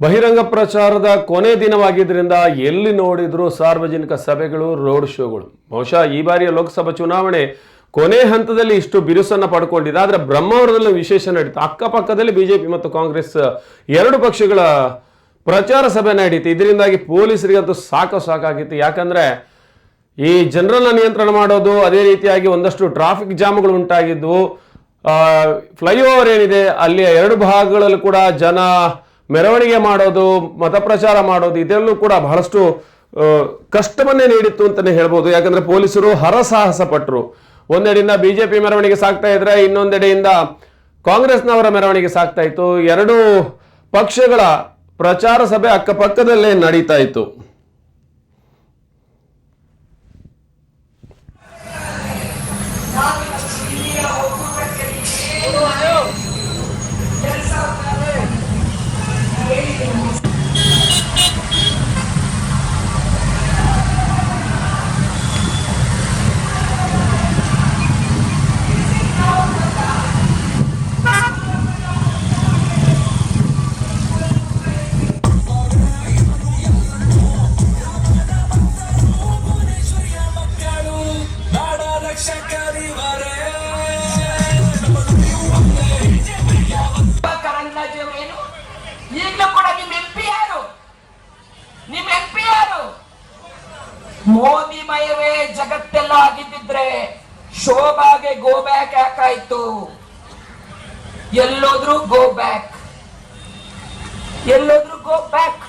ಬಹಿರಂಗ ಪ್ರಚಾರದ ಕೊನೆ ದಿನವಾಗಿದ್ದರಿಂದ ಎಲ್ಲಿ ನೋಡಿದ್ರು ಸಾರ್ವಜನಿಕ ಸಭೆಗಳು, ರೋಡ್ ಶೋಗಳು. ಬಹುಶಃ ಈ ಬಾರಿಯ ಲೋಕಸಭಾ ಚುನಾವಣೆ ಕೊನೆ ಹಂತದಲ್ಲಿ ಇಷ್ಟು ಬಿರುಸನ್ನು ಪಡ್ಕೊಂಡಿದೆ. ಆದರೆ ಬ್ರಹ್ಮಾವರದಲ್ಲಿ ವಿಶೇಷ ನಡೀತು. ಅಕ್ಕಪಕ್ಕದಲ್ಲಿ ಬಿಜೆಪಿ ಮತ್ತು ಕಾಂಗ್ರೆಸ್ ಎರಡು ಪಕ್ಷಗಳ ಪ್ರಚಾರ ಸಭೆ ನಡೀತು. ಇದರಿಂದಾಗಿ ಪೊಲೀಸರಿಗಂತೂ ಸಾಕು ಸಾಕಾಗಿತ್ತು. ಯಾಕಂದರೆ ಈ ಜನರನ್ನ ನಿಯಂತ್ರಣ ಮಾಡೋದು, ಅದೇ ರೀತಿಯಾಗಿ ಒಂದಷ್ಟು ಟ್ರಾಫಿಕ್ ಜಾಮ್ಗಳು ಉಂಟಾಗಿದ್ದವು ಫ್ಲೈಓವರ್ ಏನಿದೆ ಅಲ್ಲಿ ಎರಡು ಭಾಗಗಳಲ್ಲೂ ಕೂಡ ಜನ ಮೆರವಣಿಗೆ ಮಾಡೋದು ಮತಪ್ರಚಾರ ಮಾಡೋದು, ಇದೆಲ್ಲೂ ಕೂಡ ಬಹಳಷ್ಟು ಕಷ್ಟವನ್ನೇ ನೀಡಿತ್ತು ಅಂತಲೇ ಹೇಳ್ಬೋದು. ಯಾಕಂದ್ರೆ ಪೊಲೀಸರು ಹರಸಾಹಸ ಪಟ್ಟರು ಒಂದೆಡೆಯಿಂದ ಬಿಜೆಪಿ ಮೆರವಣಿಗೆ ಸಾಕ್ತಾ ಇದ್ರೆ, ಇನ್ನೊಂದೆಡೆಯಿಂದ ಕಾಂಗ್ರೆಸ್ನವರ ಮೆರವಣಿಗೆ ಸಾಕ್ತಾ ಇತ್ತು. ಎರಡೂ ಪಕ್ಷಗಳ ಪ್ರಚಾರ ಸಭೆ ಅಕ್ಕಪಕ್ಕದಲ್ಲೇ ನಡೀತಾ ಇತ್ತು. ಈಗಲೂ ಕೂಡ ನಿಮ್ ಎಂ ಪಿ ಯಾರು? ನಿಮ್ ಎಂ ಪಿ ಯಾರು? ಮೋದಿ ಮಯವೇ ಜಗತ್ತೆಲ್ಲ ಆಗಿದ್ದಿದ್ರೆ ಶೋಭಾಗೆ ಗೋ ಬ್ಯಾಕ್ ಯಾಕಾಯ್ತು? ಎಲ್ಲೋದ್ರು ಗೋ ಬ್ಯಾಕ್ ಎಲ್ಲೋದ್ರು ಗೋ ಬ್ಯಾಕ್